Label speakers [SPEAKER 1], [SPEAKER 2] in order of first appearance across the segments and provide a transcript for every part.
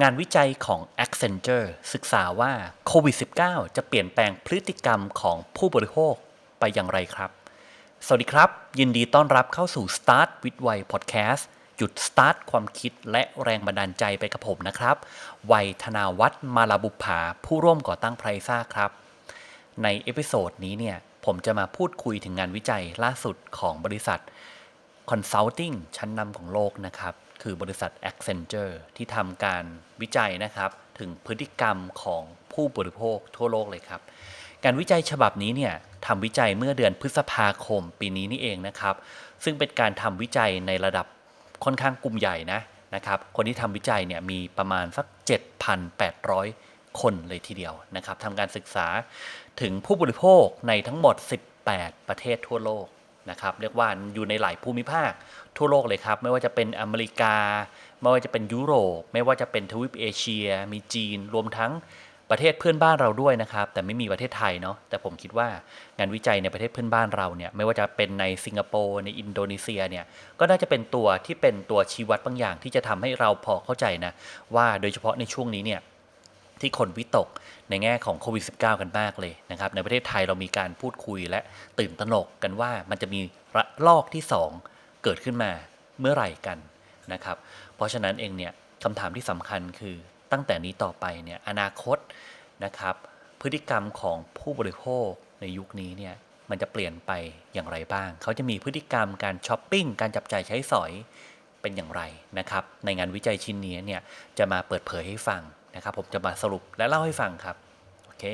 [SPEAKER 1] งานวิจัยของ Accenture ศึกษาว่าโควิด -19 จะเปลี่ยนแปลงพฤติกรรมของผู้บริโภคไปอย่างไรครับ สวัสดีครับ ยินดีต้อนรับเข้าสู่ Start with Why Podcast จุด start ความคิดและแรงบันดาลใจไปกับผมนะครับ วัยธนาวัฒน์มาลาบุภาผู้ร่วมก่อตั้งไพรซ่าครับ ในเอพิโซดนี้เนี่ยผมจะมาพูดคุยถึงงานวิจัยล่าสุดของบริษัท Consulting ชั้นนำของโลกนะครับ คือบริษัท Accenture ที่ทำการวิจัยนะครับ ถึงพฤติกรรมของผู้บริโภคทั่วโลกเลยครับ การวิจัยฉบับนี้เนี่ยทำวิจัยเมื่อเดือนพฤษภาคมปีนี้นี่เองนะครับ ซึ่งเป็นการทำวิจัยในระดับค่อนข้างกลุ่มใหญ่นะนะครับ คนที่ทำวิจัยเนี่ยมีประมาณสัก 7,800 คนเลยทีเดียวนะครับทำการศึกษาถึงผู้บริโภคในทั้งหมด 18 ประเทศทั่วโลก นะครับเรียกว่าอยู่ในหลายภูมิภาคทั่วโลกเลยครับ ไม่ว่าจะเป็นอเมริกา ไม่ว่าจะเป็นยุโรป ไม่ว่าจะเป็นทวีปเอเชีย มีจีน รวมทั้งประเทศเพื่อนบ้านเราด้วยนะครับ แต่ไม่มีประเทศไทยเนาะแต่ผมคิดว่างานวิจัยในประเทศเพื่อนบ้านเราเนี่ยไม่ว่าจะเป็นในสิงคโปร์ในอินโดนีเซียเนี่ยก็น่าจะเป็นตัวที่เป็นตัวชี้วัดบางอย่างที่จะทำให้เราพอเข้าใจนะว่าโดยเฉพาะในช่วงนี้เนี่ย ที่คนวิตกในแง่ของโควิด -19 กันมากเลยนะครับ ในประเทศไทยเรามีการพูดคุยและตื่นตระหนกกันว่ามันจะมีระลอกที่ 2 เกิดขึ้นมาเมื่อไหร่กันนะครับ เพราะฉะนั้นเองเนี่ยคำถามที่สำคัญคือตั้งแต่นี้ต่อไปเนี่ยอนาคตนะครับ พฤติกรรมของผู้บริโภคในยุคนี้เนี่ยมันจะเปลี่ยนไปอย่างไรบ้าง เขาจะมีพฤติกรรมการช้อปปิ้ง การจับจ่ายใช้สอยเป็นอย่างไรนะครับ ในงานวิจัยชิ้นนี้เนี่ยจะมาเปิดเผยให้ฟัง นะครับผมจะมาสรุปและเล่าให้ฟังครับโอเค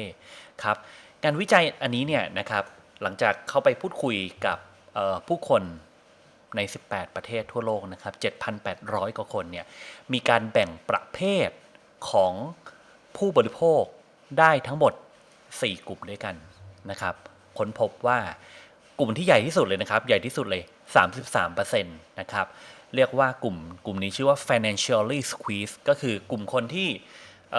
[SPEAKER 1] ครับงานวิจัยอันนี้เนี่ยนะครับหลังจากเข้าไปพูดคุยกับผู้คนใน 18 ประเทศทั่วโลกนะครับ 7,800 กว่าคนเนี่ย มีการแบ่งประเภทของผู้บริโภคได้ทั้งหมด 4 กลุ่มด้วยกันนะครับค้นพบว่ากลุ่มที่ใหญ่ที่สุดเลยนะครับ ใหญ่ที่สุดเลย 33%นะครับ เรียกว่ากลุ่มกลุ่มนี้ชื่อว่า financially squeeze ก็คือกลุ่มคนที่ เ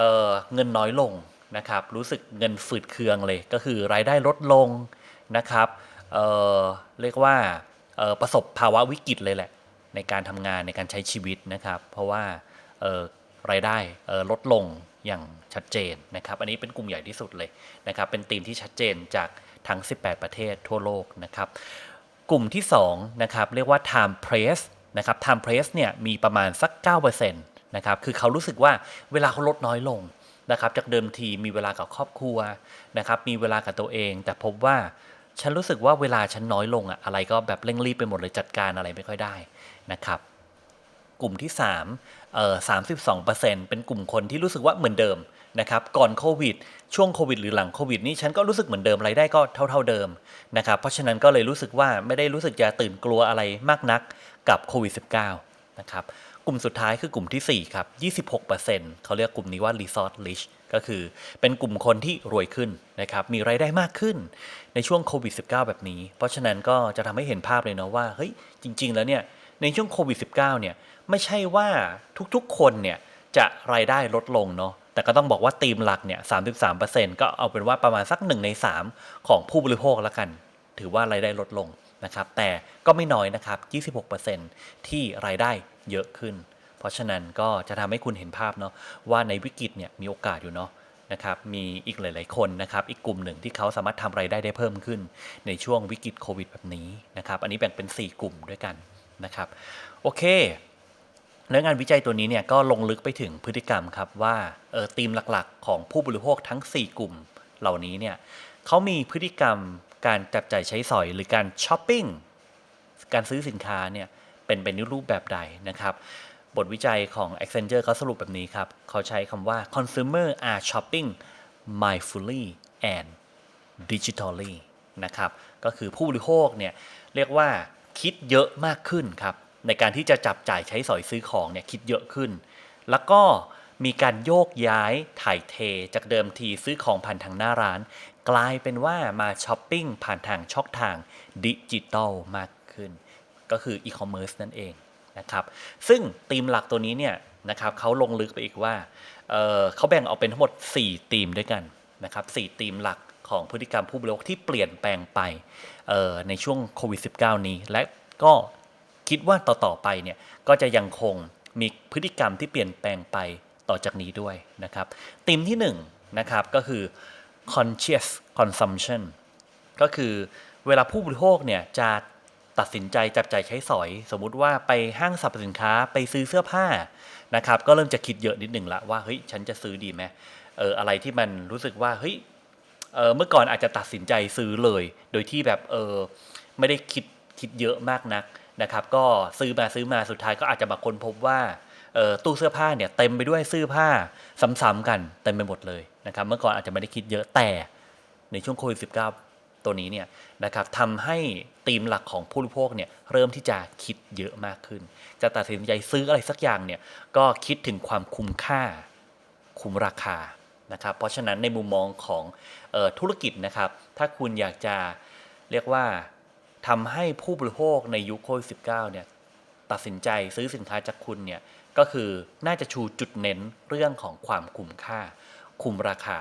[SPEAKER 1] เงินน้อยลงนะครับ รู้สึกเงินฝืดเคืองเลย ก็คือรายได้ลดลงนะครับเเรียกว่าประสบภาวะวิกฤตเลยแหละ ในการทำงานในการใช้ชีวิตนะครับ เพราะว่ารายได้ลดลงอย่างชัดเจนนะครับ อันนี้เป็นกลุ่มใหญ่ที่สุดเลยนะครับ เป็นธีมที่ชัดเจนจากทั้ง 18 ประเทศทั่วโลกนะครับ กลุ่มที่2นะครับเรียกว่า time press นะครับ time press เนี่ยมีประมาณสัก 9%น นะครับคือเขารู้สึกว่าเวลาเขาลดน้อยลงนะครับจากเดิมทีมีเวลากับครอบครัวนะครับมีเวลากับตัวเอง แต่พบว่าฉันรู้สึกว่าเวลาฉันน้อยลงอะอะไรก็แบบเร่งรีบไปหมดเลยจัดการอะไรไม่ค่อยได้นะครับกลุ่มที่3เอ่อ32%เป็นกลุ่มคนที่รู้สึกว่าเหมือนเดิมนะครับก่อนโควิด ช่วงโควิด หรือหลังโควิดนี่ฉันก็รู้สึกเหมือนเดิมรายได้ก็เท่าๆเดิมนะครับเพราะฉะนั้นก็เลยรู้สึกว่าไม่ได้รู้สึกจะตื่นกลัวอะไรมากนักกับโควิด -19 นะครับ กลุ่มสุดท้ายคือกลุ่มที่ 4 ครับ 26%เขาเรียกกลุ่มนี้ว่า resort rich ก็คือเป็นกลุ่มคนที่รวยขึ้นนะครับ มีรายได้มากขึ้นในช่วงโควิด -19 แบบนี้ เพราะฉะนั้นก็จะทำให้เห็นภาพเลยเนาะว่า เฮ้ย จริง ๆ แล้วเนี่ย ในช่วงโควิด -19 เนี่ย ไม่ใช่ว่าทุกๆ คนเนี่ย จะรายได้ลดลงเนาะ แต่ก็ต้องบอกว่าตีมหลักเนี่ย 33%ก็เอาเป็นว่าประมาณสัก 1 ใน 3 ของผู้บริโภคแล้วกัน ถือว่ารายได้ลดลง นะครับ แต่ก็ไม่น้อยนะครับ 26%ที่รายได้เยอะขึ้น เพราะฉะนั้นก็จะทำให้คุณเห็นภาพเนาะว่าในวิกฤตเนี่ยมีโอกาสอยู่เนาะนะครับ มีอีกหลาย ๆ คนนะครับ อีกกลุ่มหนึ่งที่เขาสามารถทำไรายได้ได้เพิ่มขึ้น ในช่วงวิกฤตโควิดแบบนี้นะครับ อันนี้แบ่งเป็น 4 กลุ่มด้วยกันนะครับ โอเคแล้วงานวิจัยตัวนี้เนี่ยก็ลงลึกไปถึงพฤติกรรมครับว่าเออธีมหลักๆ ของผู้บริโภคทั้ง 4 กลุ่มเหล่านี้เนี่ยเขามีพฤติกรรม การจับจ่ายใช้สอยหรือการช้อปปิ้งการซื้อสินค้าเนี่ยเป็นเป็นรูปแบบใดนะครับบทวิจัยของ Accenture เขาสรุปแบบนี้ครับ เขาใช้คำว่า consumer are shopping mindfully and digitally นะครับ ก็คือผู้บริโภคเนี่ยเรียกว่าคิดเยอะมากขึ้นครับ ในการที่จะจับจ่ายใช้สอยซื้อของเนี่ยคิดเยอะขึ้น แล้วก็มีการโยกย้ายถ่ายเทจากเดิมทีซื้อของผ่านทางหน้าร้าน กลายเป็นว่ามาช้อปปิ้งผ่านทางช่องทางดิจิตอลมากขึ้น ก็คืออีคอมเมิร์ซนั่นเองนะครับซึ่งธีมหลักตัวนี้เนี่ยนะครับเขาลงลึกไปอีกว่าเเขาแบ่งออกเป็นทั้งหมด 4 ธีมด้วยกันนะครับ4ธีมหลักของพฤติกรรมผู้บริโภคที่เปลี่ยนแปลงไปในช่วงโควิด -19 นี้ และก็คิดว่าต่อๆไปเนี่ยก็จะยังคงมีพฤติกรรมที่เปลี่ยนแปลงไปต่อจากนี้ด้วยนะครับธีมที่1นงนะครับก็คือ conscious consumption ก็คือเวลาผู้บริโภคเนี่ยจะตัดสินใจจับจ่ายใช้สอย สมมุติว่าไปห้างสรรพสินค้าไปซื้อเสื้อผ้านะครับ ก็เริ่มจะคิดเยอะนิดหนึ่งละว่าเฮ้ยฉันจะซื้อดีไหมเอออะไรที่มันรู้สึกว่าเฮ้ยเออเมื่อก่อนอาจจะตัดสินใจซื้อเลย โดยที่แบบเออไม่ได้คิดคิดเยอะมากนักนะครับ ก็ซื้อมาซื้อมาสุดท้ายก็อาจจะมาค้นพบว่าออตู้เสื้อผ้าเนี่ยเต็มไปด้วยเสื้อผ้าซ้ำๆกันเต็มไปหมดเลย นะครับเมื่อก่อนอาจจะไม่ได้คิดเยอะแต่ในช่วงโควิด -19 ตัวนี้เนี่ยนะครับทำให้ธีมหลักของผู้บริโภคเนี่ยเริ่มที่จะคิดเยอะมากขึ้น จะตัดสินใจซื้ออะไรสักอย่างเนี่ยก็คิดถึงความคุ้มค่าคุ้มราคานะครับเพราะฉะนั้นในมุมมองของออธุรกิจนะครับ ถ้าคุณอยากจะเรียกว่าทำให้ผู้บริโภคในยุคโควิด -19 เนี่ยตัดสินใจซื้อสินค้าจากคุณเนี่ยก็คือน่าจะชูจุดเน้นเรื่องของความคุ้มค่า คุมราคา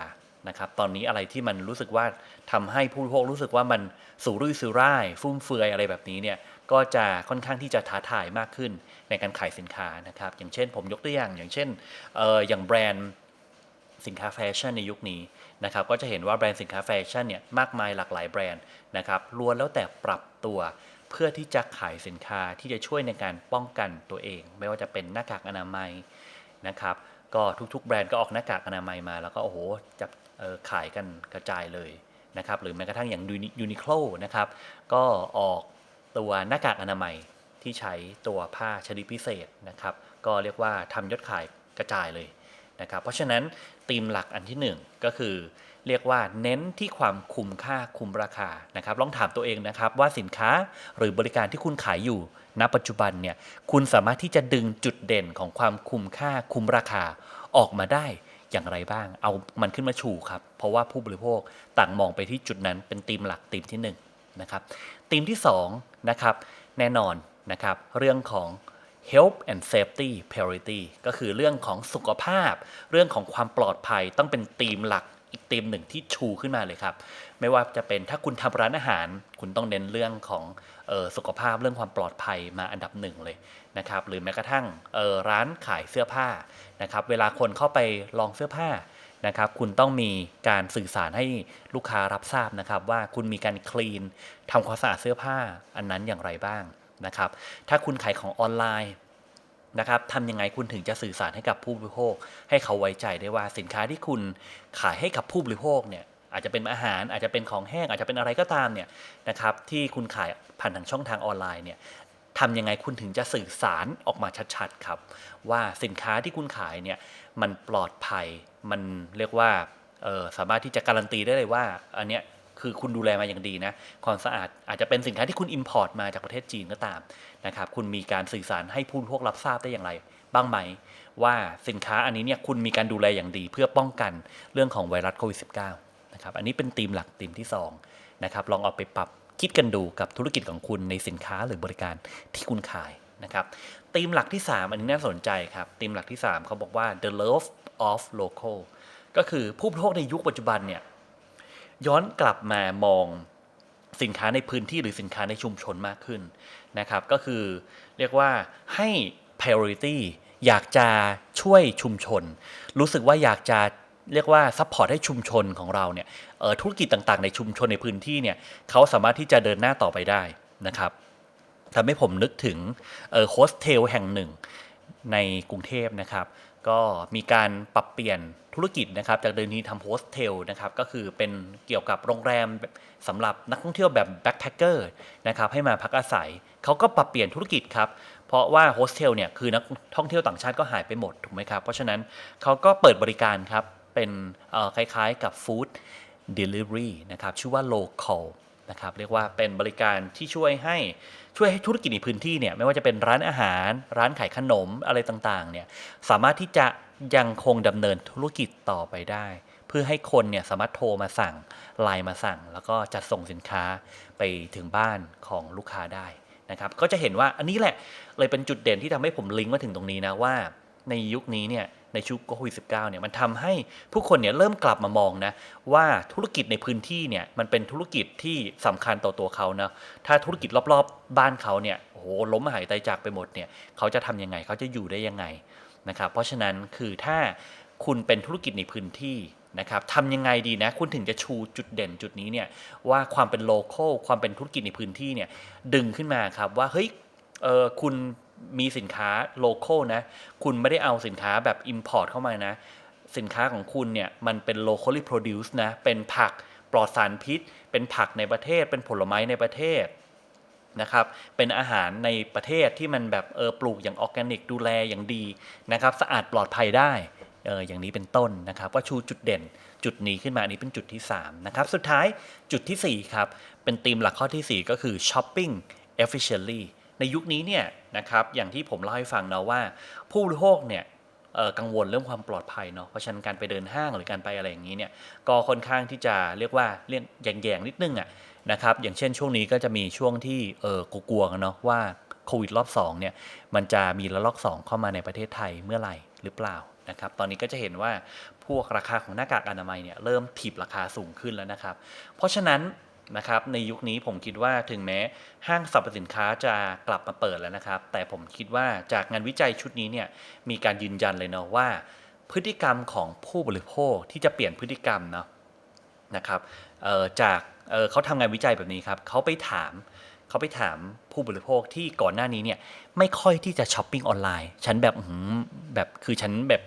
[SPEAKER 1] นะครับตอนนี้อะไรที่มันรู้สึกว่าทำให้ผู้บริโภครู้สึกว่ามันสูรุ่ยสุร่าย ฟุ่มเฟือยอะไรแบบนี้เนี่ยก็จะค่อนข้างที่จะท้าทายมากขึ้นในการขายสินค้านะครับอย่างเช่นผมยกตัวอย่าง อย่างเช่นอออย่างแบรนด์สินค้าแฟชั่นในยุคนี้นะครับก็จะเห็นว่าแบรนด์สินค้าแฟชั่นเนี่ยมากมายหลากหลายแบรนด์นะครับล้วนแล้วแต่ปรับตัวเพื่อที่จะขายสินค้าที่จะช่วยในการป้องกันตัวเอง ไม่ว่าจะเป็นหน้ากากอนามัยนะครับ ก็ทุกๆ แบรนด์ก็ออกหน้ากากอนามัยมา แล้วก็โอ้โหจับขายกันกระจายเลยนะครับหรือแม้กระทั่งอย่างยูนิโคลนะครับก็ออกตัวหน้ากากอนามัยที่ใช้ตัวผ้าชนิดพิเศษนะครับก็เรียกว่าทำยอดขายกระจายเลยนะครับเพราะฉะนั้นธีมหลักอันที่ 1 ก็คือเรียกว่าเน้นที่ความคุ้มค่าคุ้มราคานะครับลองถามตัวเองนะครับว่าสินค้าหรือบริการที่คุณขายอยู่ ณปัจจุบันเนี่ยคุณสามารถที่จะดึงจุดเด่นของความคุ้มค่าคุ้มราคาออกมาได้อย่างไรบ้าง เอามันขึ้นมาชูครับ เพราะว่าผู้บริโภคต่างมองไปที่จุดนั้นเป็นธีมหลักธีมที่1นนะครับธีมที่2นะครับแน่นอนนะครับเรื่องของ health and safety priority ก็คือเรื่องของสุขภาพ เรื่องของความปลอดภัยต้องเป็นธีมหลักอีกธีมหนึ่งที่ชูขึ้นมาเลยครับ ไม่ว่าจะเป็นถ้าคุณทำร้านอาหาร คุณต้องเน้นเรื่องของสุขภาพเรื่องความปลอดภัยมาอันดับหนึ่งเลยนะครับหรือแม้กระทั่งร้านขายเสื้อผ้านะครับเวลาคนเข้าไปลองเสื้อผ้านะครับคุณต้องมีการสื่อสารให้ลูกค้ารับทราบนะครับ ว่าคุณมีการคลีนทำความสะอาดเสื้อผ้าอันนั้นอย่างไรบ้างนะครับ ถ้าคุณขายของออนไลน์นะครับทำยังไงคุณถึงจะสื่อสารให้กับผู้บริโภค ให้เขาไว้ใจได้ว่าสินค้าที่คุณขายให้กับผู้บริโภคเนี่ย อาจจะเป็นอาหารอาจจะเป็นของแห้งอาจจะเป็นอะไรก็ตามเนี่ยนะครับที่คุณขายผ่านทางช่องทางออนไลน์เนี่ยทำยังไงคุณถึงจะสื่อสารออกมาชัดๆครับ ว่าสินค้าที่คุณขายเนี่ยมันปลอดภัยมันเรียกว่าสามารถที่จะการันตีได้เลยว่าอันเนี้ยคือคุณดูแลมาอย่างดีนะ ความสะอาดอาจจะเป็นสินค้าที่คุณ Import มาจากประเทศจีนก็ตามนะครับ คุณมีการสื่อสารให้ผู้บริโภครับทราบได้อย่างไร บ้างไหม ว่าสินค้าอันนี้เนี่ยคุณมีการดูแลอย่างดีเพื่อป้องกันเรื่องของไวรัสโควิด -19 นะครับอันนี้เป็นธีมหลักธีมที่2นะครับลองเอาไปปรับคิดกันดูกับธุรกิจของคุณในสินค้าหรือบริการที่คุณขายนะครับธีมหลักที่ 3 อันนี้น่าสนใจครับธีมหลักที่ 3เขาบอกว่า the love of local ก็คือผู้บริโภคในยุคปัจจุบันเนี่ยย้อนกลับมามองสินค้าในพื้นที่หรือสินค้าในชุมชนมากขึ้นนะครับก็คือเรียกว่าให้ priority อยากจะช่วยชุมชน รู้สึกว่าอยากจะ เรียกว่าซัพพอร์ตให้ชุมชนของเราเนี่ยธุรกิจต่างๆ ในชุมชนในพื้นที่เนี่ยเขาสามารถที่จะเดินหน้าต่อไปได้นะครับทำให้ผมนึกถึงโฮสเทลแห่งหนึ่งในกรุงเทพนะครับ ก็มีการปรับเปลี่ยนธุรกิจนะครับ จากเดิมนี้ทำโฮสเทลนะครับ ก็คือเป็นเกี่ยวกับโรงแรมสำหรับนักท่องเที่ยวแบบแบ็คแพคเกอร์นะครับให้มาพักอาศัย เขาก็ปรับเปลี่ยนธุรกิจครับ เพราะว่าโฮสเทลเนี่ยคือนักท่องเที่ยวต่างชาติก็หายไปหมดถูกไหมครับ เพราะฉะนั้นเขาก็เปิดบริการครับ เป็นคล้ายๆกับฟู้ดเดลิเวอรี่นะครับชื่อว่า local นะครับเรียกว่าเป็นบริการที่ช่วยให้ช่วยให้ธุรกิจในพื้นที่เนี่ยไม่ว่าจะเป็นร้านอาหาร ร้านขายขนมอะไรต่างๆเนี่ยสามารถที่จะยังคงดำเนินธุรกิจต่อไปได้ เพื่อให้คนเนี่ยสามารถโทรมาสั่งไลน์มาสั่ง แล้วก็จัดส่งสินค้าไปถึงบ้านของลูกค้าได้นะครับก็จะเห็นว่าอันนี้แหละเลยเป็นจุดเด่นที่ทำให้ผมลิงก์มาถึงตรงนี้นะว่า ในยุคนี้เนี่ย ในชุกโควิดสิเนี่ยมันทำให้ผู้คนเนี่ยเริ่มกลับมามองนะว่าธุรกิจในพื้นที่เนี่ยมันเป็นธุรกิจที่สำคัญต่อตัวเขานะถ้าธุรกิจรอบๆ บ้านเขาเนี่ยโอ้โหล้มหายตายจากไปหมดเนี่ยเขาจะทํำยังไงเขาจะอยู่ได้ยังไงนะครับเพราะฉะนั้นคือถ้าคุณเป็นธุรกิจในพื้นที่นะครับทำยังไงดีนะ คุณถึงจะชูจุดเด่นจุดนี้เนี่ยว่าความเป็นโลโก้ความเป็นธุรกิจในพื้นที่เนี่ยดึงขึ้นมาครับว่าเฮ้ยเออคุณ มีสินค้าโลโก้นะ คุณไม่ได้เอาสินค้าแบบ Import เข้ามานะ สินค้าของคุณเนี่ย มันเป็น locally produced นะ เป็นผักปลอดสารพิษ เป็นผักในประเทศ เป็นผลไม้ในประเทศนะครับ เป็นอาหารในประเทศที่มันแบบเออปลูกอย่างออร์แกนิกดูแลอย่างดีนะครับ สะอาดปลอดภัยได้เอออย่างนี้เป็นต้นนะครับ ก็ชูจุดเด่นจุดนี้ขึ้นมาอันนี้เป็นจุดที่3นะครับ สุดท้ายจุดทีสี่4ครับ เป็นธีมหลักข้อทีสี่ 4 ก็คือ shopping efficiently ในยุคนี้เนี่ยนะครับอย่างที่ผมเล่าให้ฟังเนาะว่า ผู้บริโภคเนี่ยกังวลเรื่องความปลอดภัยเนาะเพราะฉะนั้นการไปเดินห้างหรือการไปอะไรอย่างนี้เนี่ยก็ค่อนข้างที่จะเรียกว่าเรียกแยงๆนิดนึงอะนะครับอย่างเช่นช่วงนี้ก็จะมีช่วงที่เออกลัวๆกันเนาะว่าโควิดรอบ2เนี่ยมันจะมีระลอก 2 เข้ามาในประเทศไทยเมื่อไหร่หรือเปล่านะครับตอนนี้ก็จะเห็นว่าพวกราคาของหน้ากากอนามัยเนี่ยเริ่มถีบราคาสูงขึ้นแล้วนะครับ เพราะฉะนั้น นะครับในยุคนี้ผมคิดว่าถึงแม้ห้างสรรพสินค้าจะกลับมาเปิดแล้วนะครับ แต่ผมคิดว่าจากงานวิจัยชุดนี้เนี่ยมีการยืนยันเลยเนาะว่า พฤติกรรมของผู้บริโภคที่จะเปลี่ยนพฤติกรรมเนาะนะครับจากเเขาทำงานวิจัยแบบนี้ครับเขาไปถามเขาไปถามผู้บริโภคที่ก่อนหน้านี้เนี่ยไม่ค่อยที่จะช้อปปิ้งออนไลน์ฉันแบบหือแบบคือฉันแบบ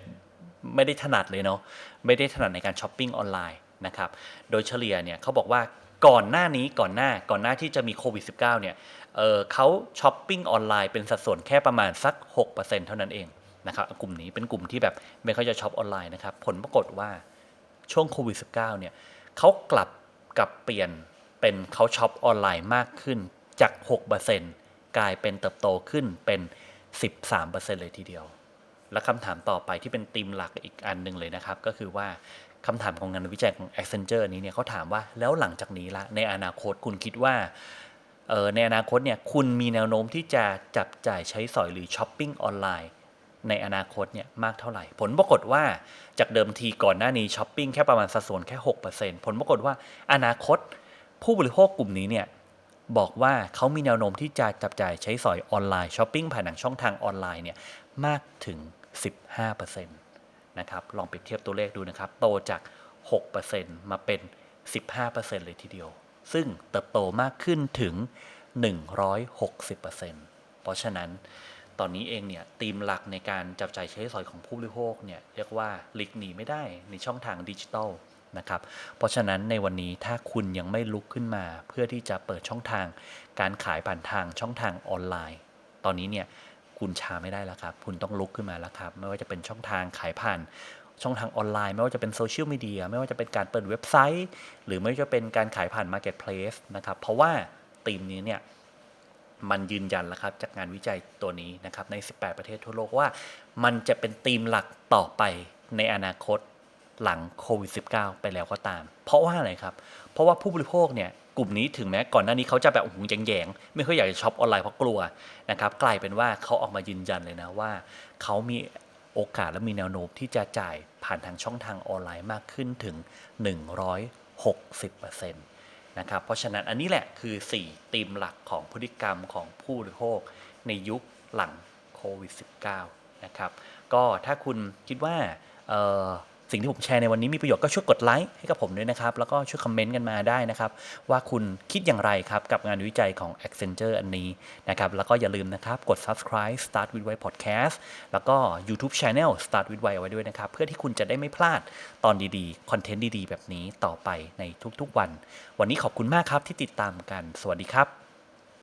[SPEAKER 1] ไม่ได้ถนัดเลยเนาะไม่ได้ถนัดในการช้อปปิ้งออนไลน์นะครับโดยเฉลี่ยเนี่ยเขาบอกว่า ก่อนหน้านี้ก่อนหน้าก่อนหน้าที่จะมีโควิด -19 เนี่ยเอ่อเขาช้อปปิ้งออนไลน์เป็นสัดส่วนแค่ประมาณสัก 6%เท่านั้นเองนะครับกลุ่มนี้เป็นกลุ่มที่แบบไม่ค่อยจะช็อปออนไลน์นะครับผลปรากฏว่าช่วงโควิด -19 เนี่ยเขากลับกลับเปลี่ยนเป็นเขาช็อปออนไลน์มากขึ้นจาก 6%กลายเป็นเติบโตขึ้นเป็น 13%เลยทีเดียว และคำถามต่อไปที่เป็นธีมหลักอีกอันหนึ่งเลยนะครับ ก็คือว่า คำถามของงานวิจัยของ Accenture นี้เนี่ยเขาถามว่าแล้วหลังจากนี้ละในอนาคตคุณคิดว่าในอนาคตเนี่ยคุณมีแนวโน้มที่จะจับจ่ายใช้สอยหรือช้อปปิ้งออนไลน์ในอนาคตเนี่ยมากเท่าไหร่ ผลปรากฏว่าจากเดิมทีก่อนหน้านี้ช้อปปิ้งแค่ประมาณสัดส่วนแค่ 6%ผลปรากฏว่าอนาคตผู้บริโภคกลุ่มนี้เนี่ยบอกว่าเขามีแนวโน้มที่จะจับจ่ายใช้สอยออนไลน์ช้อปปิ้งผ่านทางช่องทางออนไลน์เนี่ยมากถึง 15% นะครับ ลองเปรียบเทียบตัวเลขดูนะครับ โตจาก 6%มาเป็น 15%เลยทีเดียว ซึ่งเติบโตมากขึ้นถึง 160%เพราะฉะนั้นตอนนี้เองเนี่ยธีมหลักในการจับจ่ายใช้สอยของผู้บริโภคเนี่ยเรียกว่าหลีกหนีไม่ได้ในช่องทางดิจิทัลนะครับ เพราะฉะนั้นในวันนี้ถ้าคุณยังไม่ลุกขึ้นมา เพื่อที่จะเปิดช่องทางการขายผ่านทางช่องทางออนไลน์ ตอนนี้เนี่ย คุณชาไม่ได้แล้วครับ คุณต้องลุกขึ้นมาแล้วครับ ไม่ว่าจะเป็นช่องทางขายผ่านช่องทางออนไลน์ ไม่ว่าจะเป็นโซเชียลมีเดียไม่ว่าจะเป็นการเปิดเว็บไซต์ หรือไม่ว่าจะเป็นการขายผ่าน Marketplace นะครับ เพราะว่าธีมนี้เนี่ยมันยืนยันแล้วครับจากงานวิจัยตัวนี้นะครับใน 18 ประเทศทั่วโลกว่ามันจะเป็นธีมหลักต่อไปในอนาคตหลังโควิด -19 ไปแล้วก็ตาม เพราะว่าอะไรครับ เพราะว่าผู้บริโภคเนี่ย กลุ่มนี้ถึงแม้ก่อนหน้านี้เขาจะแบบโอ้โหแยงๆ ไม่ค่อยอยากจะช็อปออนไลน์เพราะกลัวนะครับกลายเป็นว่าเขาออกมายืนยันเลยนะว่าเขามีโอกาสและมีแนวโน้มที่จะจ่ายผ่านทางช่องทางออนไลน์มากขึ้นถึง 160%นะครับเพราะฉะนั้นอันนี้แหละคือ 4 ธีมหลักของพฤติกรรมของผู้บริโภคในยุคหลังโควิด -19 นะครับก็ถ้าคุณคิดว่า สิ่งที่ผมแชร์ในวันนี้มีประโยชน์ก็ช่วยกดไลค์ให้กับผมด้วยนะครับ แล้วก็ช่วยคอมเมนต์กันมาได้นะครับ ว่าคุณคิดอย่างไรครับ กับงานวิจัยของ Accenture อันนี้นะครับ แล้วก็อย่าลืมนะครับกด subscribe Start with Why Podcast แล้วก็ YouTube Channel Start with Why เอาไว้ด้วยนะครับ เพื่อที่คุณจะได้ไม่พลาดตอนดีๆคอนเทนต์ดีๆ แบบนี้ต่อไปในทุกๆวัน วันนี้ขอบคุณมากครับที่ติดตามกัน สวัสดีครับ